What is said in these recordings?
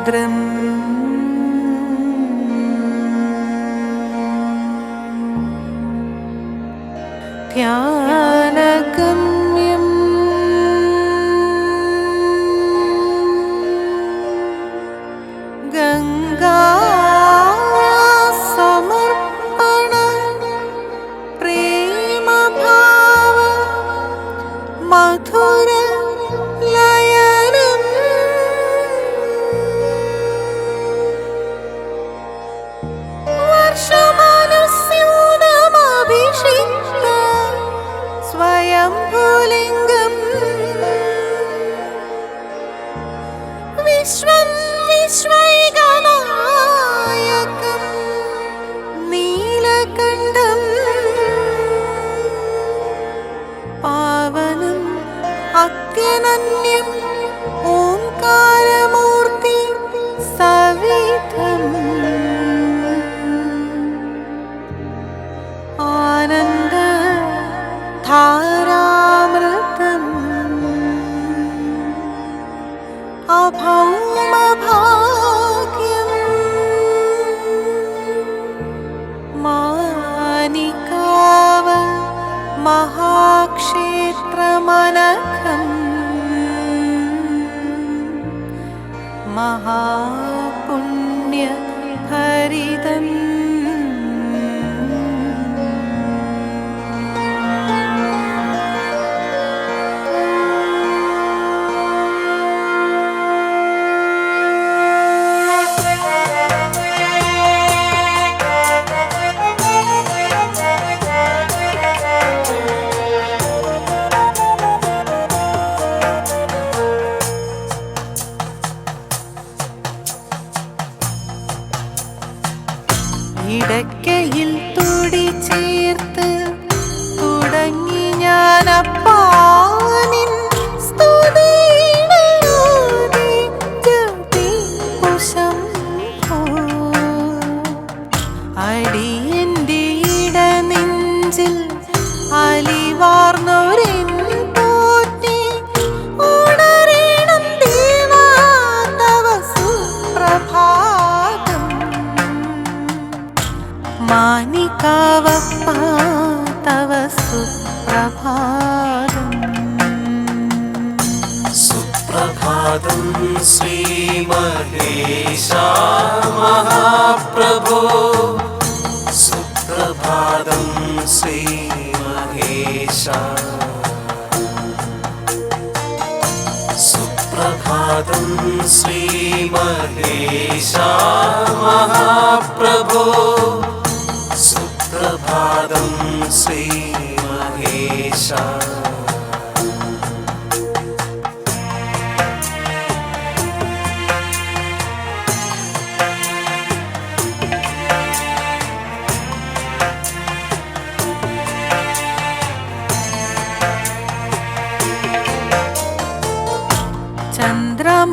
ഭദ്രം ധ്യാനഗമ്യം. ഗംഗാസമർപ്പണ പ്രേമഭാവ മധുര अभौमभा मानिकव महाक्षिष्ट्रमनख महापुण्य हरितम् माणिका तव सुप्रभा सुप्रभातं श्रीमहे सुप्रभादं श्रीमहेश। सुप्रभातं श्रीमहेशा महाप्रभो प्रभादं श्रीमहेश चन्द्रं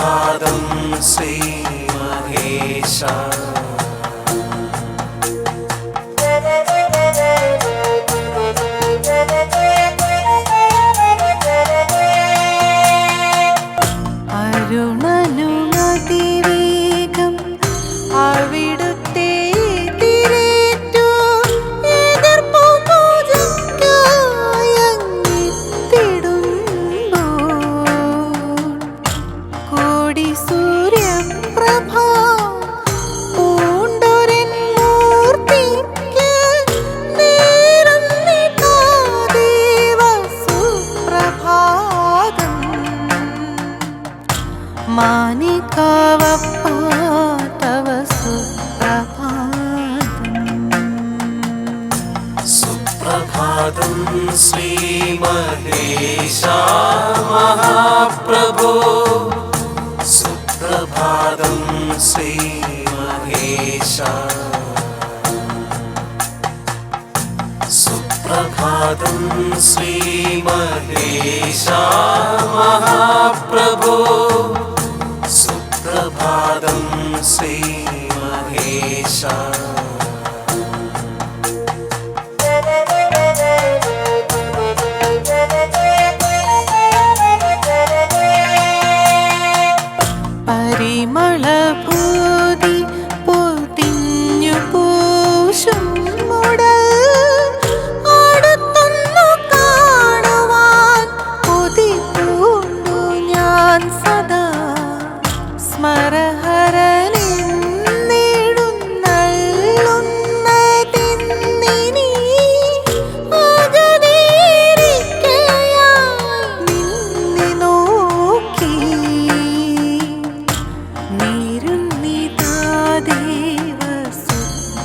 पादं श्रीमहेश I don't महाप्रभो सुप्रभातं श्रीमहेशा सुप्रभातं श्रीमहेशा महाप्रभो सुप्रभातं श्रीमहेशा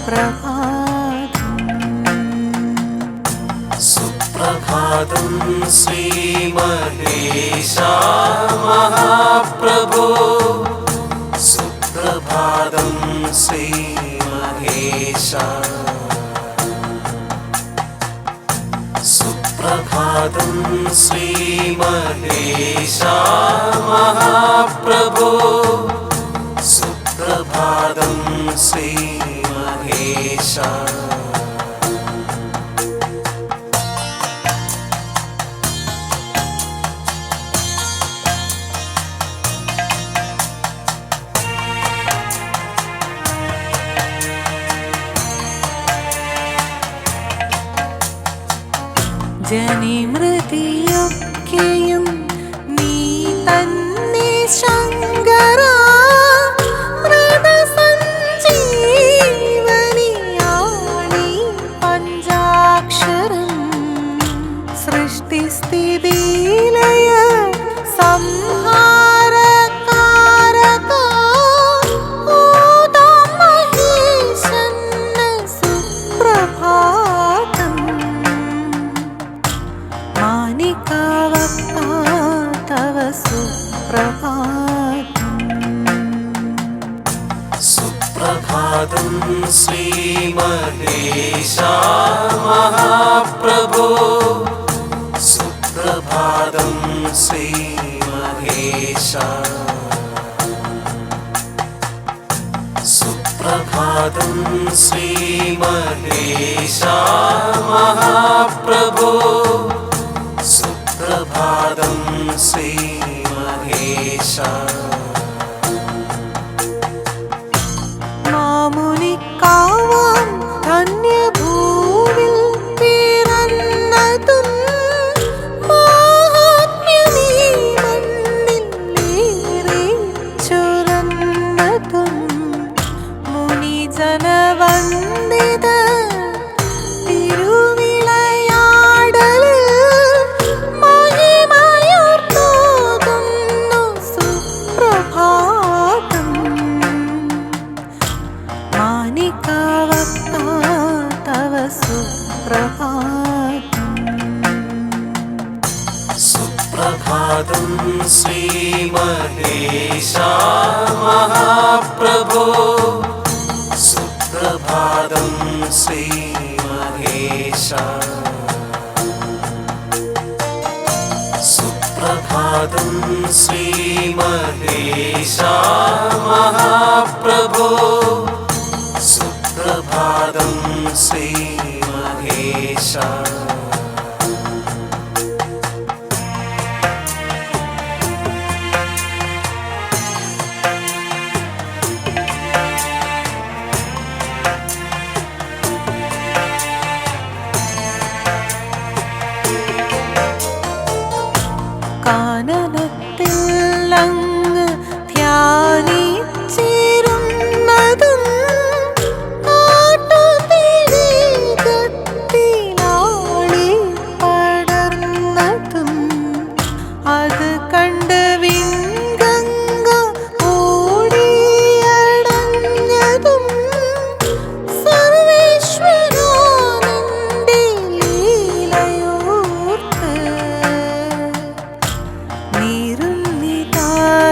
सुप्रभातम् सुप्रभातं श्रीमहेशा महाप्रभो सुप्रभातं श्रीमहेशा। सुप्रभातं श्रीमहेशा महाप्रभो सुप्रभातं श्री isa ജനിമൃതിയ भाप्रभाप्रभादम् श्रीमगे सुप्रभातं श्रीमगेशा महाप्रभो सुप्रभातं श्रीमहेशा। श्रीमहेशा महाप्रभो। सुप्रभातं श्रीमहेशा। सुप्रभातं श्रीमहेशा महाप्रभो। सुप्रभातं श्रीमहेशा।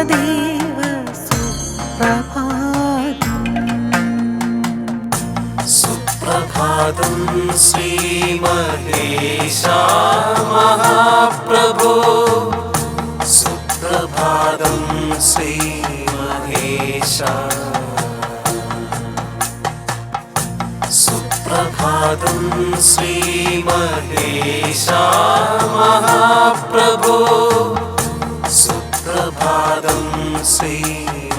सदेव सुप्रभातम् सुप्रभातं श्रीमहेशा महाप्रभो सुप्रभातं श्रीमहेशा। सुप्रभातं श्रीमहेशा महाप्रभो पादं श्रीमहेशा